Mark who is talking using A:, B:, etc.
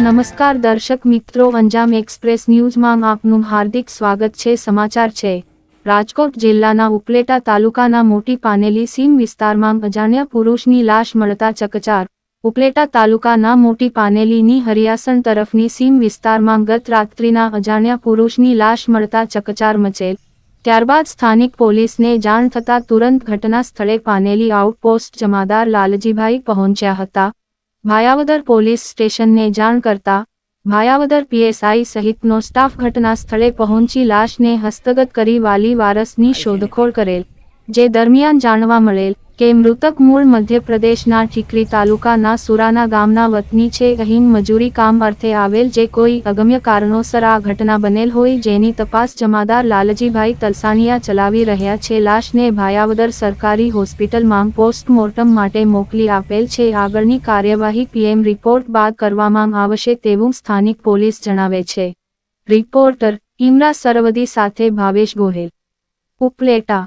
A: નમસ્કાર દર્શક મિત્રો, અંજામ એક્સપ્રેસ ન્યૂઝમાં આપનું હાર્દિક સ્વાગત છે, સમાચાર છે. રાજકોટ જિલ્લાના ઉપલેટા તાલુકાના મોટી પાનેલી સીમ વિસ્તારમાં અજાણ્યા પુરુષની લાશ મળતા ચકચાર. ઉપલેટા તાલુકાના મોટી પાનેલીની હરિયાસણ તરફની સીમ વિસ્તારમાં ગત રાત્રિના અજાણ્યા પુરુષની લાશ મળતા ચકચાર મચેલ. ત્યારબાદ સ્થાનિક પોલીસને જાણ થતાં તુરંત ઘટના સ્થળે પાનેલી આઉટપોસ્ટ જમાદાર લાલજીભાઈ પહોંચ્યા હતા. ભાયાવદર પોલીસ સ્ટેશનને જાણ કરતા, ભાયાવદર પીએસઆઈ સહિતનો સ્ટાફ ઘટના સ્થળે પહોંચી લાશને હસ્તગત કરી વાલી વારસની શોધખોળ કરેલ, જે દરમિયાન જાણવા મળેલ. કે મૃતક મૂળ મધ્યપ્રદેશના ઠીકરી તાલુકાના સુરાના ગામના વતની છે. અહીં મજૂરી કામ અર્થે આવેલ જે કોઈ અગમ્ય કારણોસર આ ઘટના બનેલ હોય જેની તપાસ જમાદાર લાલજીભાઈ તલસાણિયા ચલાવી રહ્યા છે. લાશને ભાયાવદર સરકારી હોસ્પિટલમાં પોસ્ટમોર્ટમ માટે મોકલી આપેલ છે. આગળની કાર્યવાહી પીએમ રિપોર્ટ બાદ કરવામાં આવશે તેવું સ્થાનિક પોલીસ જણાવે છે. રિપોર્ટર ઇમરા સરવદી સાથે ભાવેશ ગોહેલ. ઉપલેટા.